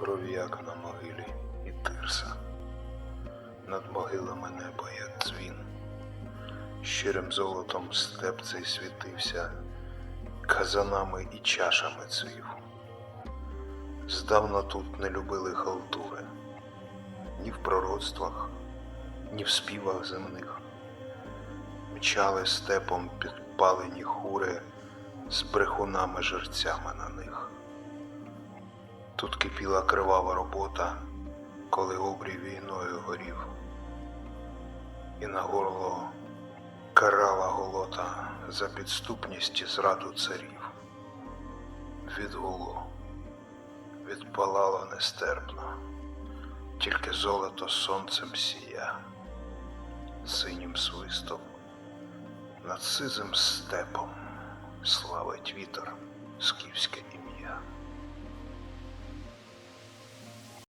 Коров'як на могилі і тирса. Над могилами небо, як дзвін. Щирим золотом степ цей світився, казанами і чашами цвів. Здавна тут не любили халтури, ні в пророцтвах, ні в співах земних. Мчали степом підпалені хури з брехунами жерцями на них. Тут кипіла кривава робота, коли обрій війною горів, і на горло карала голота за підступність і зраду царів. Відгуло, відпалало нестерпно, тільки золото сонцем сія, синім свистом, над сизим степом славить вітер скіфське.